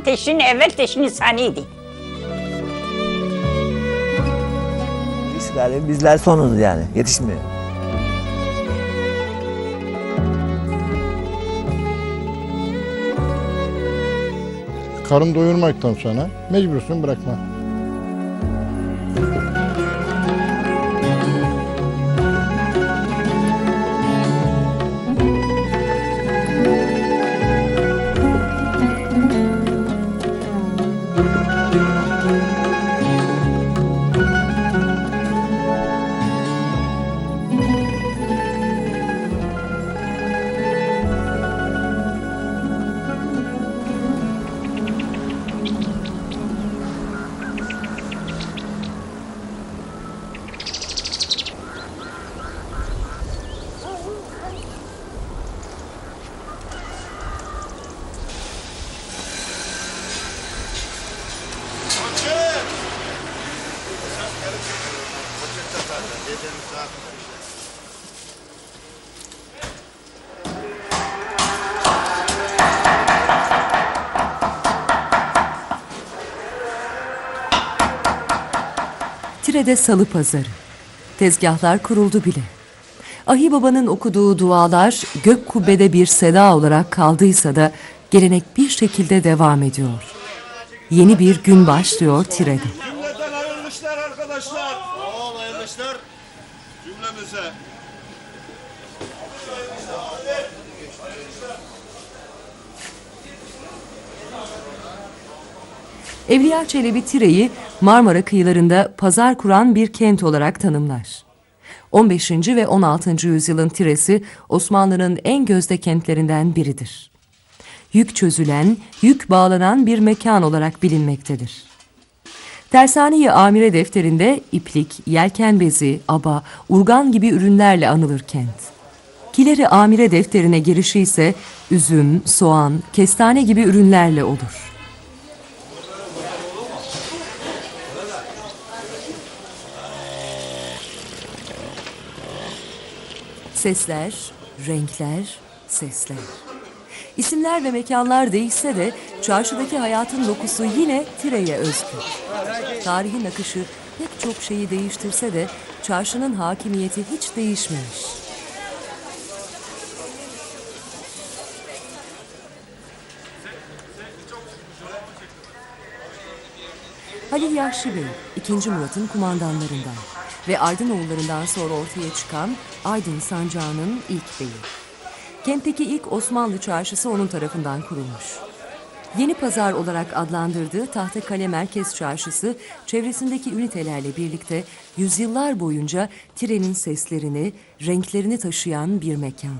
Onların teşhini evvel teşhini saniydi. Biz galiba bizler sonuz yani. Yetişmiyor. Karın doyurmaktan sonra mecbursun bırakma. Tire'de salı pazarı. Tezgahlar kuruldu bile. Ahi Baba'nın okuduğu dualar gök kubbede bir seda olarak kaldıysa da gelenek bir şekilde devam ediyor. Yeni bir gün başlıyor Tire'de. Cümleten hayırlı işler arkadaşlar. Ol hayırlı işler. Cümlemize. Evliya Çelebi Tire'yi Marmara kıyılarında pazar kuran bir kent olarak tanımlar. 15. ve 16. yüzyılın Tire'si Osmanlı'nın en gözde kentlerinden biridir. Yük çözülen, yük bağlanan bir mekan olarak bilinmektedir. Tersane-i Amire defterinde iplik, yelken bezi, aba, urgan gibi ürünlerle anılır kent. Kileri Amire defterine girişi ise üzüm, soğan, kestane gibi ürünlerle olur. Sesler, renkler, sesler. İsimler ve mekanlar değişse de çarşıdaki hayatın dokusu yine Tire'ye özgü. Tarihin akışı pek çok şeyi değiştirse de çarşının hakimiyeti hiç değişmemiş. Halil Yahşi Bey, 2. Murat'ın kumandanlarından ve Ardınoğullarından sonra ortaya çıkan Aydın Sancağı'nın ilk beyi. Kentteki ilk Osmanlı çarşısı onun tarafından kurulmuş. Yeni Pazar olarak adlandırdığı Tahtakale Merkez Çarşısı, çevresindeki ünitelerle birlikte yüzyıllar boyunca trenin seslerini, renklerini taşıyan bir mekan.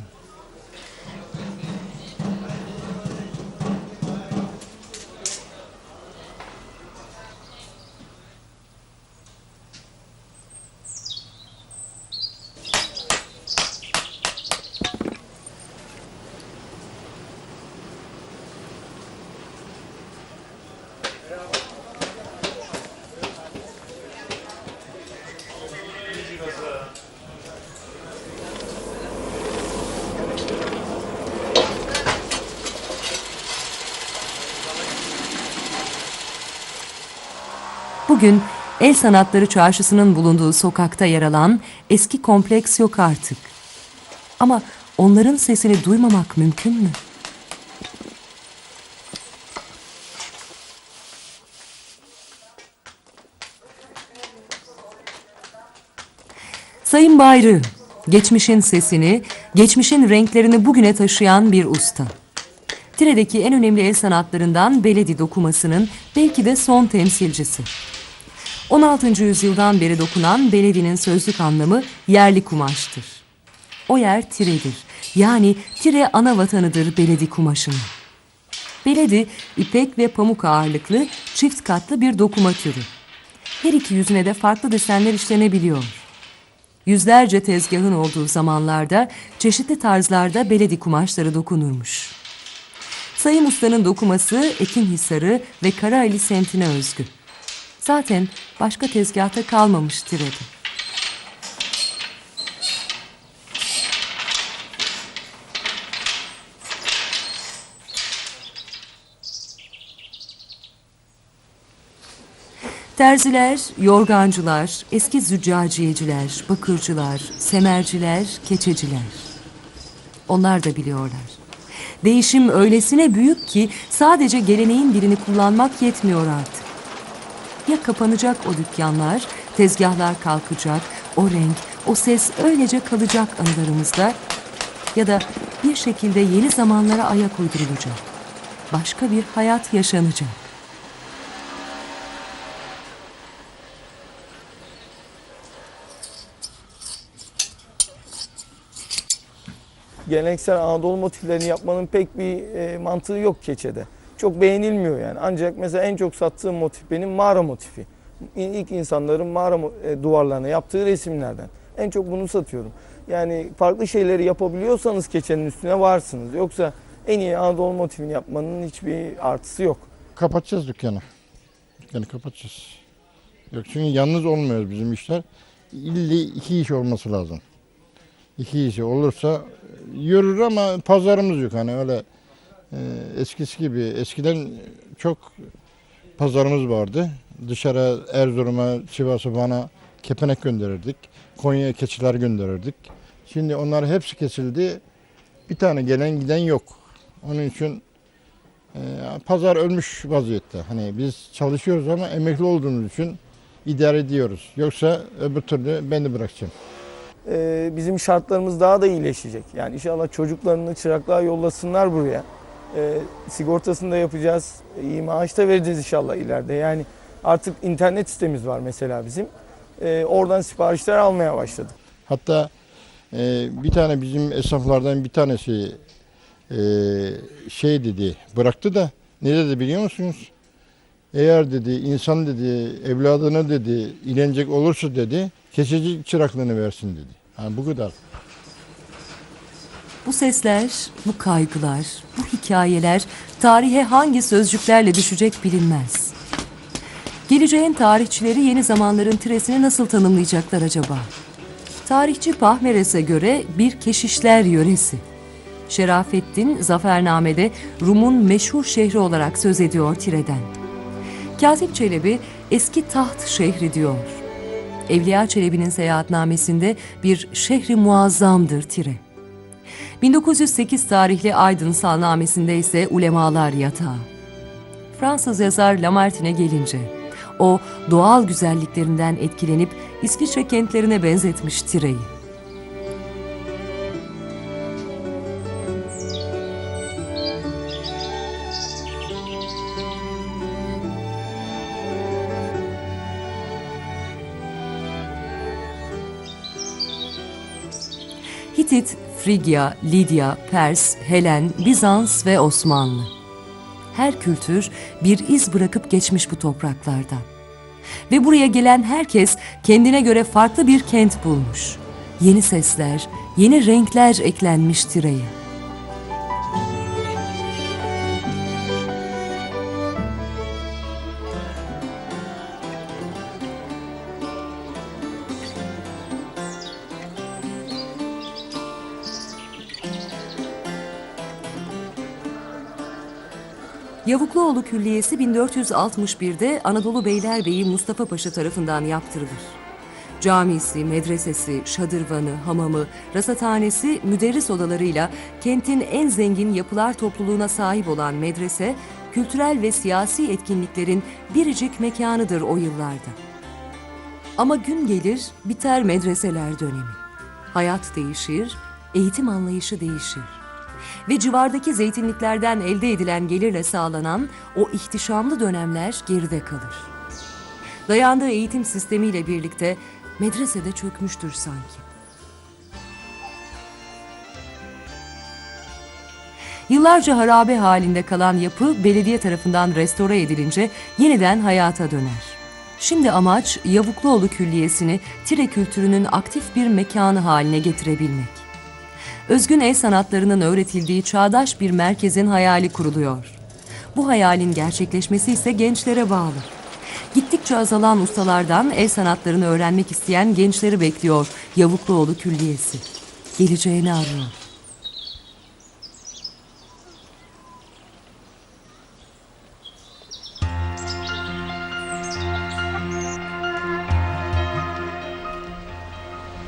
Bugün El Sanatları Çarşısı'nın bulunduğu sokakta yer alan eski kompleks yok artık. Ama onların sesini duymamak mümkün mü? Sayın Bayrı, geçmişin sesini, geçmişin renklerini bugüne taşıyan bir usta. Tire'deki en önemli el sanatlarından beledi dokumasının belki de son temsilcisi. 16. yüzyıldan beri dokunan beledinin sözlük anlamı yerli kumaştır. O yer Tire'dir. Yani Tire ana vatanıdır beledi kumaşının. Beledi, ipek ve pamuk ağırlıklı, çift katlı bir dokuma türü. Her iki yüzüne de farklı desenler işlenebiliyor. Yüzlerce tezgahın olduğu zamanlarda çeşitli tarzlarda beledi kumaşları dokunurmuş. Sayın Usta'nın dokuması Ekinhisarı ve Karaali semtine özgü. Zaten başka tezgahta kalmamış Tire'de. Terziler, yorgancılar, eski züccaciyeciler, bakırcılar, semerciler, keçeciler. Onlar da biliyorlar. Değişim öylesine büyük ki sadece geleneğin dilini kullanmak yetmiyor artık. Ya kapanacak o dükkanlar, tezgahlar kalkacak, o renk, o ses öylece kalacak anılarımızda ya da bir şekilde yeni zamanlara ayak uydurulacak. Başka bir hayat yaşanacak. Geleneksel Anadolu motiflerini yapmanın pek bir e, mantığı yok keçede. Çok beğenilmiyor yani. Ancak mesela en çok sattığım motif benim mağara motifi. İlk insanların mağara e, duvarlarına yaptığı resimlerden. En çok bunu satıyorum. Yani farklı şeyleri yapabiliyorsanız keçenin üstüne varsınız. Yoksa en iyi Anadolu motifini yapmanın hiçbir artısı yok. Kapatacağız dükkanı. Dükkanı kapatacağız. Yok çünkü yalnız olmuyoruz bizim işler. İlli iki iş olması lazım. İki işi olursa yürür ama pazarımız yok hani öyle e, eskisi gibi. Eskiden çok pazarımız vardı. Dışarı Erzurum'a, Sivas'a bana kepenek gönderirdik. Konya'ya keçiler gönderirdik. Şimdi onlar hepsi kesildi. Bir tane gelen giden yok. Onun için e, pazar ölmüş vaziyette. Hani biz çalışıyoruz ama emekli olduğumuz için idare ediyoruz. Yoksa öbür türlü ben de bırakacağım. e, bizim şartlarımız daha da iyileşecek. Yani inşallah çocuklarını çıraklığa yollasınlar buraya. E, sigortasını da yapacağız. İyi maaş da vereceğiz inşallah ileride. Yani artık internet sitemiz var mesela bizim. E, oradan siparişler almaya başladık. Hatta e, bir tane bizim esnaflardan bir tanesi e, şey dedi, bıraktı da ne dedi biliyor musunuz? Eğer dedi insan dedi evladına dedi ilenecek olursa dedi keçeci çıraklığını versin dedi. Yani bu kadar. Bu sesler, bu kaygılar, bu hikayeler tarihe hangi sözcüklerle düşecek bilinmez. Geleceğin tarihçileri yeni zamanların tiresini nasıl tanımlayacaklar acaba? Tarihçi Pahmeres'e göre bir keşişler yöresi. Şerafettin Zafername'de Rum'un meşhur şehri olarak söz ediyor Tire'den. Kazım Çelebi eski taht şehri diyor. Evliya Çelebi'nin seyahatnamesinde bir şehri muazzamdır Tire. 1908 tarihli Aydın Salnamesi'nde ise ulemalar yatağı. Fransız yazar Lamartine gelince, o doğal güzelliklerinden etkilenip İsviçre kentlerine benzetmiş Tire'yi. Frigya, Lidya, Pers, Helen, Bizans ve Osmanlı. Her kültür bir iz bırakıp geçmiş bu topraklarda. Ve buraya gelen herkes kendine göre farklı bir kent bulmuş. Yeni sesler, yeni renkler eklenmiş Tire'ye. Yavukluoğlu Külliyesi 1461'de Anadolu Beylerbeyi Mustafa Paşa tarafından yaptırılır. Camisi, medresesi, şadırvanı, hamamı, rasathanesi, müderris odalarıyla kentin en zengin yapılar topluluğuna sahip olan medrese, kültürel ve siyasi etkinliklerin biricik mekanıdır o yıllarda. Ama gün gelir biter medreseler dönemi. Hayat değişir, eğitim anlayışı değişir. Ve civardaki zeytinliklerden elde edilen gelirle sağlanan o ihtişamlı dönemler geride kalır. Dayandığı eğitim sistemiyle birlikte medresede çökmüştür sanki. Yıllarca harabe halinde kalan yapı belediye tarafından restore edilince yeniden hayata döner. Şimdi amaç Yavukluoğlu Külliyesi'ni Tire kültürünün aktif bir mekanı haline getirebilmek. Özgün el sanatlarının öğretildiği çağdaş bir merkezin hayali kuruluyor. Bu hayalin gerçekleşmesi ise gençlere bağlı. Gittikçe azalan ustalardan el sanatlarını öğrenmek isteyen gençleri bekliyor Yavukluoğlu Külliyesi. Geleceğini arıyor.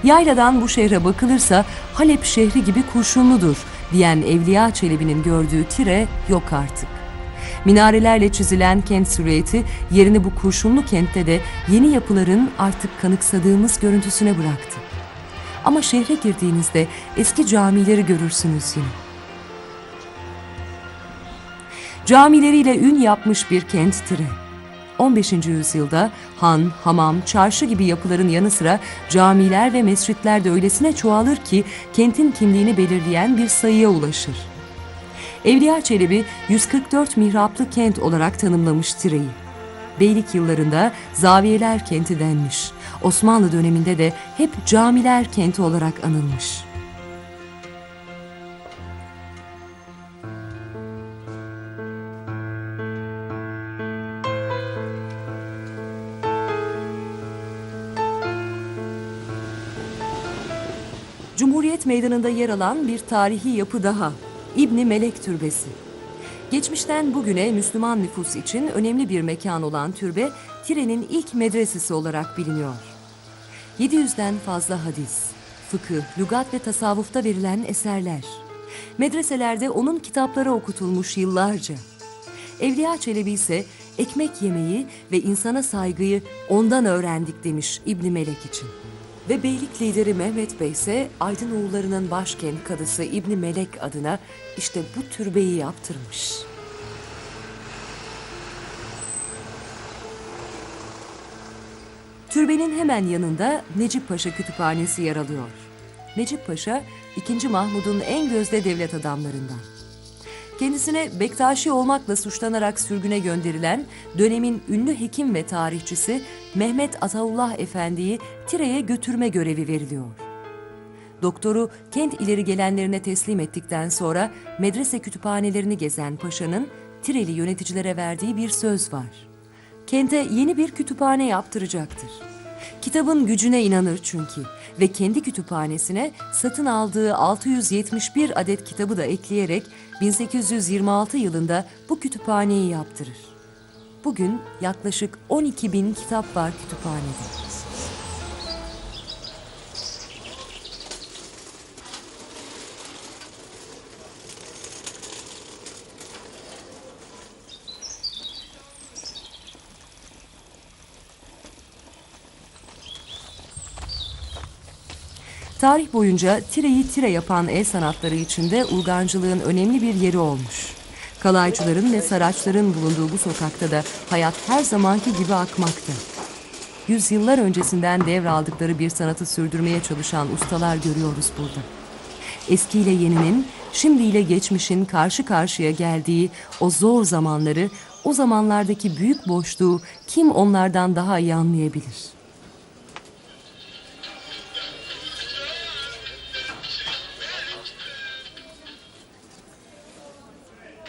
Yayladan bu şehre bakılırsa Halep şehri gibi kurşunludur diyen Evliya Çelebi'nin gördüğü Tire yok artık. Minarelerle çizilen kent silüeti yerini bu kurşunlu kentte de yeni yapıların artık kanıksadığımız görüntüsüne bıraktı. Ama şehre girdiğinizde eski camileri görürsünüz yine. Camileriyle ün yapmış bir kent Tire. 15. yüzyılda han, hamam, çarşı gibi yapıların yanı sıra camiler ve mescitler de öylesine çoğalır ki kentin kimliğini belirleyen bir sayıya ulaşır. Evliya Çelebi 144 mihraplı kent olarak tanımlamış Tire'yi. Beylik yıllarında zaviyeler kenti denmiş. Osmanlı döneminde de hep camiler kenti olarak anılmış. Meydanı'nda yer alan bir tarihi yapı daha. İbni Melek Türbesi. Geçmişten bugüne Müslüman nüfus için önemli bir mekan olan türbe, Tire'nin ilk medresesi olarak biliniyor. 700'den fazla hadis, fıkıh, lügat ve tasavvufta verilen eserler. Medreselerde onun kitapları okutulmuş yıllarca. Evliya Çelebi ise ekmek yemeyi ve insana saygıyı ondan öğrendik demiş İbni Melek için. Ve beylik lideri Mehmet Bey ise Aydınoğulları'nın başkent kadısı İbni Melek adına işte bu türbeyi yaptırmış. Türbenin hemen yanında Necip Paşa Kütüphanesi yer alıyor. Necip Paşa, 2. Mahmud'un en gözde devlet adamlarından. Kendisine Bektaşi olmakla suçlanarak sürgüne gönderilen dönemin ünlü hekim ve tarihçisi Mehmet Ataullah Efendi'yi Tire'ye götürme görevi veriliyor. Doktoru kent ileri gelenlerine teslim ettikten sonra medrese kütüphanelerini gezen paşanın Tireli yöneticilere verdiği bir söz var. Kente yeni bir kütüphane yaptıracaktır. Kitabın gücüne inanır çünkü ve kendi kütüphanesine satın aldığı 671 adet kitabı da ekleyerek 1826 yılında bu kütüphaneyi yaptırır. Bugün yaklaşık 12 bin kitap var kütüphanede. Tarih boyunca tireyi tire yapan el sanatları içinde urgancılığın önemli bir yeri olmuş. Kalaycıların ve saraçların bulunduğu bu sokakta da hayat her zamanki gibi akmakta. Yüzyıllar öncesinden devraldıkları bir sanatı sürdürmeye çalışan ustalar görüyoruz burada. Eskiyle yeninin, şimdiyle geçmişin karşı karşıya geldiği o zor zamanları, o zamanlardaki büyük boşluğu kim onlardan daha iyi anlayabilir?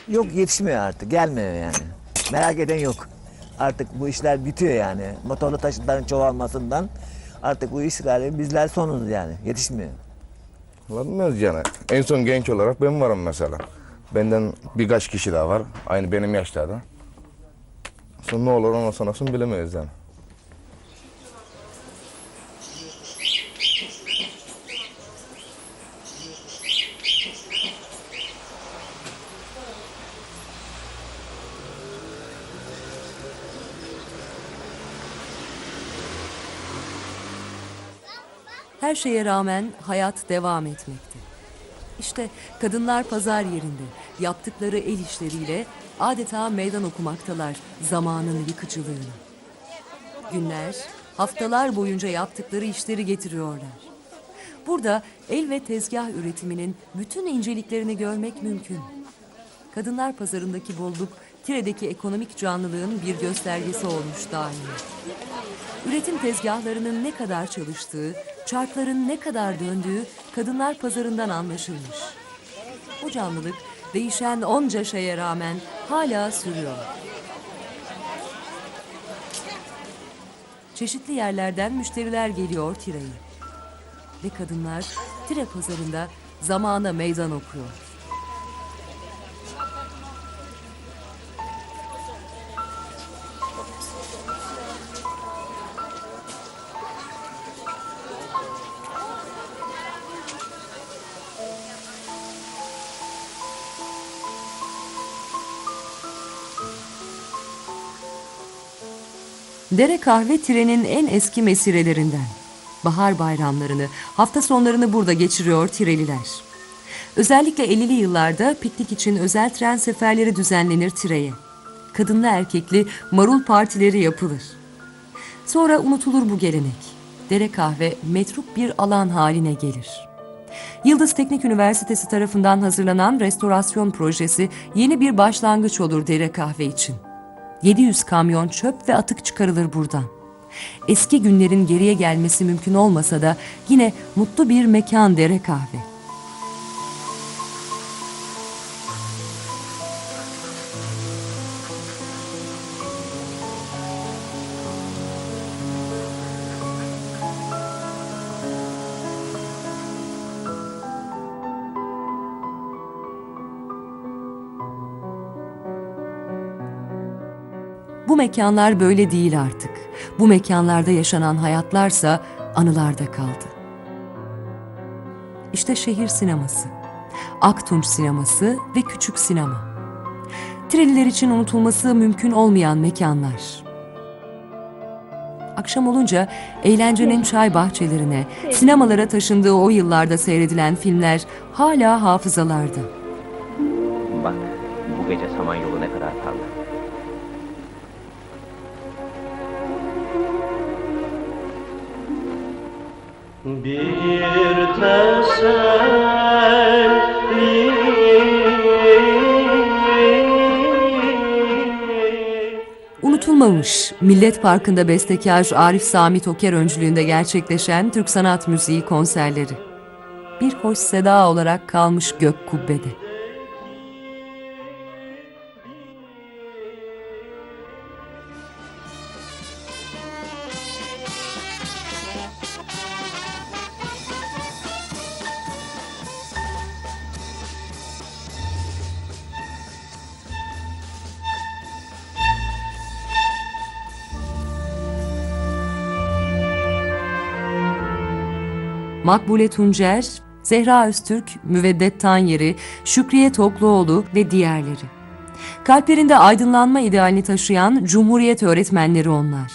Yok yetişmiyor artık. Gelmiyor yani. Merak eden yok. Artık bu işler bitiyor yani. Motorlu taşıtların çoğalmasından artık bu işler bizler sonuz yani. Yetişmiyor. Bilmiyoruz yani. En son genç olarak ben varım mesela. Benden birkaç kişi daha var. Aynı benim yaşlarda. Sonra ne olur ondan sonrasını bilemeyiz yani. Her şeye rağmen hayat devam etmekte. İşte kadınlar pazar yerinde yaptıkları el işleriyle adeta meydan okumaktalar zamanın yıkıcılığını. Günler, haftalar boyunca yaptıkları işleri getiriyorlar. Burada el ve tezgah üretiminin bütün inceliklerini görmek mümkün. Kadınlar pazarındaki bolluk, Tire'deki ekonomik canlılığın bir göstergesi olmuş daima. Üretim tezgahlarının ne kadar çalıştığı, çarkların ne kadar döndüğü kadınlar pazarından anlaşılmış. Bu canlılık değişen onca şeye rağmen hala sürüyor. Çeşitli yerlerden müşteriler geliyor Tire'ye. Ve kadınlar Tire pazarında zamana meydan okuyor. Dere kahve trenin en eski mesirelerinden. Bahar bayramlarını, hafta sonlarını burada geçiriyor tireliler. Özellikle 50'li yıllarda piknik için özel tren seferleri düzenlenir Tire'ye. Kadınlı erkekli marul partileri yapılır. Sonra unutulur bu gelenek. Dere kahve metruk bir alan haline gelir. Yıldız Teknik Üniversitesi tarafından hazırlanan restorasyon projesi yeni bir başlangıç olur Dere kahve için. 700 kamyon çöp ve atık çıkarılır buradan. Eski günlerin geriye gelmesi mümkün olmasa da yine mutlu bir mekan Dere kahve. Mekanlar böyle değil artık. Bu mekanlarda yaşanan hayatlarsa anılarda kaldı. İşte şehir sineması, Aktunç sineması ve küçük sinema. Treliler için unutulması mümkün olmayan mekanlar. Akşam olunca eğlencenin çay bahçelerine, sinemalara taşındığı o yıllarda seyredilen filmler hala hafızalarda. Bak, bu gece Samanyolu ne kadar parlak. Bir teselli Unutulmamış Millet Parkı'nda bestekar Arif Sami Toker öncülüğünde gerçekleşen Türk sanat müziği konserleri. Bir hoş seda olarak kalmış gök kubbede. Makbule Tuncer, Zehra Öztürk, Müveddet Tanyeri, Şükriye Tokluoğlu ve diğerleri. Kalplerinde aydınlanma idealini taşıyan Cumhuriyet öğretmenleri onlar.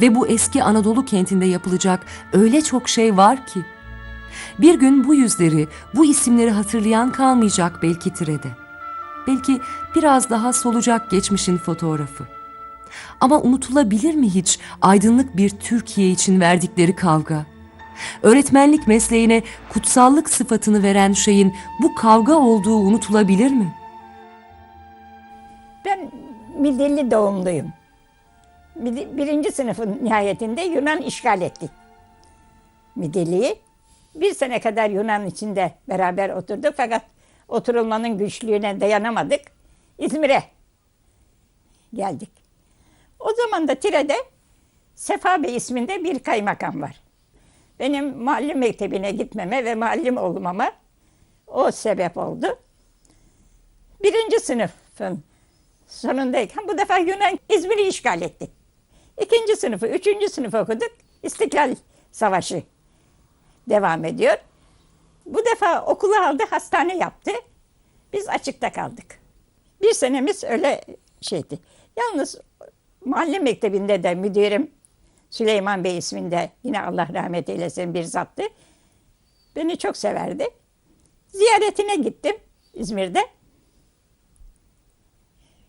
Ve bu eski Anadolu kentinde yapılacak öyle çok şey var ki. Bir gün bu yüzleri, bu isimleri hatırlayan kalmayacak belki Tire'de. Belki biraz daha solacak geçmişin fotoğrafı. Ama unutulabilir mi hiç aydınlık bir Türkiye için verdikleri kavga? Öğretmenlik mesleğine kutsallık sıfatını veren şeyin bu kavga olduğu unutulabilir mi? Ben Midilli doğumluyum. Bir- Birinci sınıfın nihayetinde Yunan işgal etti Midilli'yi. Bir sene kadar Yunan içinde beraber oturduk fakat oturulmanın güçlüğüne dayanamadık. İzmir'e geldik. O zaman da Tire'de Sefa Bey isminde bir kaymakam var. Benim muallim mektebine gitmeme ve muallim olmama o sebep oldu. Birinci sınıfın sonundayken bu defa Yunan İzmir'i işgal etti. İkinci sınıfı, üçüncü sınıf okuduk. İstiklal Savaşı devam ediyor. Bu defa okulu aldı, hastane yaptı. Biz açıkta kaldık. Bir senemiz öyle şeydi. Yalnız mahalle mektebinde de müdürüm Süleyman Bey isminde yine Allah rahmet eylesin bir zattı. Beni çok severdi. Ziyaretine gittim İzmir'de.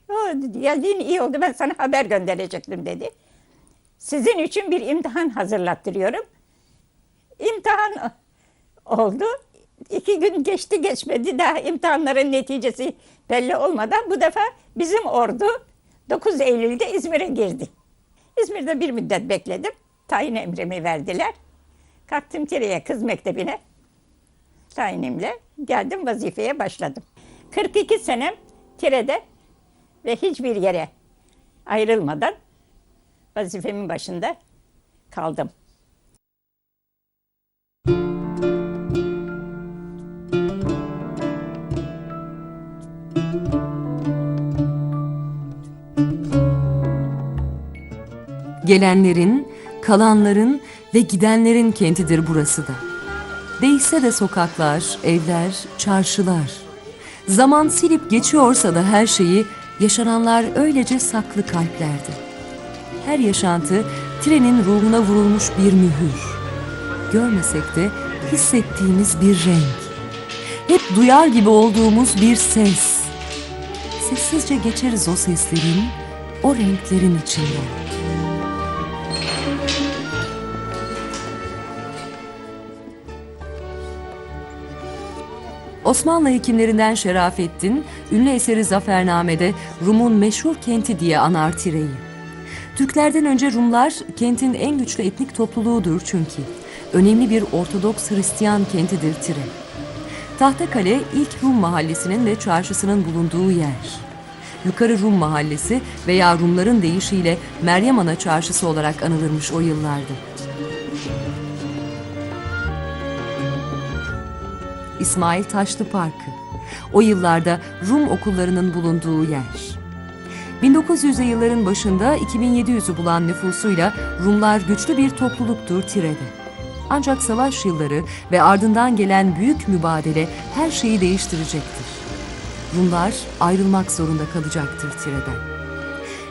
O geldiğin iyi oldu ben sana haber gönderecektim dedi. Sizin için bir imtihan hazırlattırıyorum. İmtihan oldu. İki gün geçti geçmedi daha imtihanların neticesi belli olmadan bu defa bizim ordu 9 Eylül'de İzmir'e girdi. İzmir'de bir müddet bekledim. Tayin emrimi verdiler. Kalktım Tire'ye kız mektebine. Tayinimle geldim vazifeye başladım. 42 senem Tire'de ve hiçbir yere ayrılmadan vazifemin başında kaldım. Gelenlerin, kalanların ve gidenlerin kentidir burası da. Değişse de sokaklar, evler, çarşılar. Zaman silip geçiyorsa da her şeyi yaşananlar öylece saklı kalplerde. her yaşantı trenin ruhuna vurulmuş bir mühür. Görmesek de hissettiğimiz bir renk. Hep duyar gibi olduğumuz bir ses. Sessizce geçeriz o seslerin, o renklerin içinden. Osmanlı hekimlerinden Şerafettin, ünlü eseri Zafername'de Rum'un meşhur kenti diye anar Tire'yi. Türklerden önce Rumlar kentin en güçlü etnik topluluğudur çünkü. Önemli bir Ortodoks Hristiyan kentidir Tire. Tahtakale ilk Rum mahallesinin ve çarşısının bulunduğu yer. Yukarı Rum mahallesi veya Rumların deyişiyle Meryem Ana çarşısı olarak anılırmış o yıllarda. İsmail Taşlı Parkı. O yıllarda Rum okullarının bulunduğu yer. 1900'lü yılların başında 2700'ü bulan nüfusuyla Rumlar güçlü bir topluluktur Tire'de. Ancak savaş yılları ve ardından gelen büyük mübadele her şeyi değiştirecektir. Rumlar ayrılmak zorunda kalacaktır Tire'den.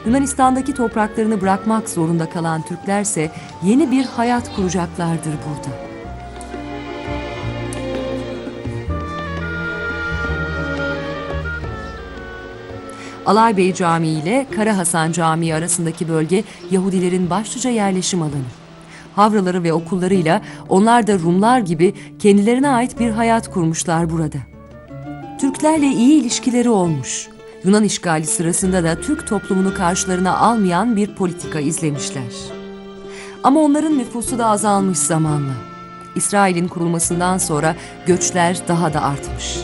Yunanistan'daki topraklarını bırakmak zorunda kalan Türklerse yeni bir hayat kuracaklardır burada. Alaybey Camii ile Kara Hasan Camii arasındaki bölge Yahudilerin başlıca yerleşim alanı. Havraları ve okullarıyla onlar da Rumlar gibi kendilerine ait bir hayat kurmuşlar burada. Türklerle iyi ilişkileri olmuş. Yunan işgali sırasında da Türk toplumunu karşılarına almayan bir politika izlemişler. Ama onların nüfusu da azalmış zamanla. İsrail'in kurulmasından sonra göçler daha da artmış.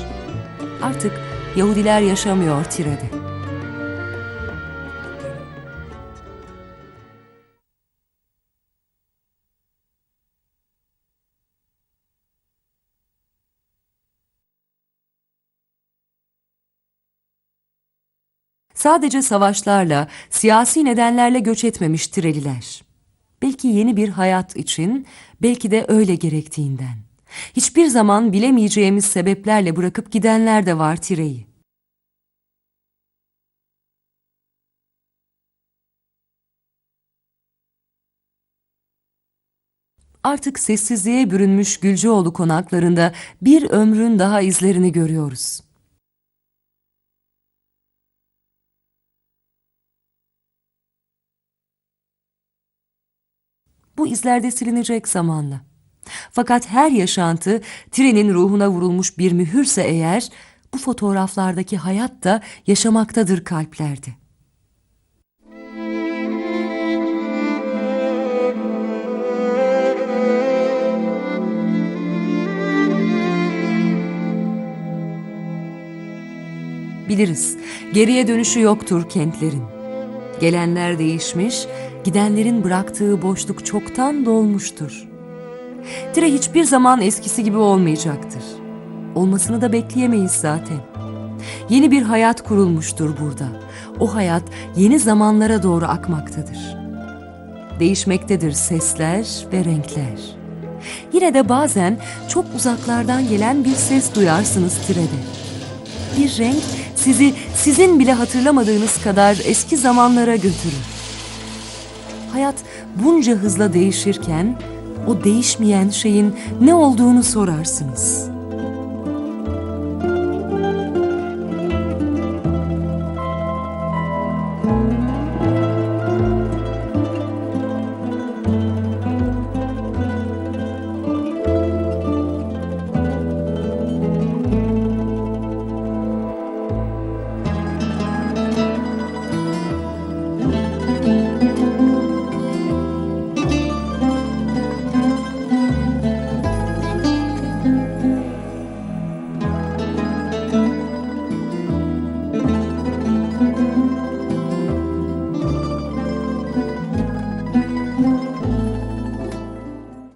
Artık Yahudiler yaşamıyor Tire'de. Sadece savaşlarla, siyasi nedenlerle göç etmemiş Tireliler. Belki yeni bir hayat için, belki de öyle gerektiğinden. Hiçbir zaman bilemeyeceğimiz sebeplerle bırakıp gidenler de var Tire'yi. Artık sessizliğe bürünmüş Gülceoğlu konaklarında bir ömrün daha izlerini görüyoruz. Bu izler de silinecek zamanla. Fakat her yaşantı trenin ruhuna vurulmuş bir mühürse eğer, bu fotoğraflardaki hayat da yaşamaktadır kalplerde. Biliriz, geriye dönüşü yoktur kentlerin. Gelenler değişmiş, gidenlerin bıraktığı boşluk çoktan dolmuştur. Tire hiçbir zaman eskisi gibi olmayacaktır. Olmasını da bekleyemeyiz zaten. Yeni bir hayat kurulmuştur burada. O hayat yeni zamanlara doğru akmaktadır. Değişmektedir sesler ve renkler. Yine de bazen çok uzaklardan gelen bir ses duyarsınız Tire'de. Bir renk sizi sizin bile hatırlamadığınız kadar eski zamanlara götürür. Hayat bunca hızla değişirken o değişmeyen şeyin ne olduğunu sorarsınız.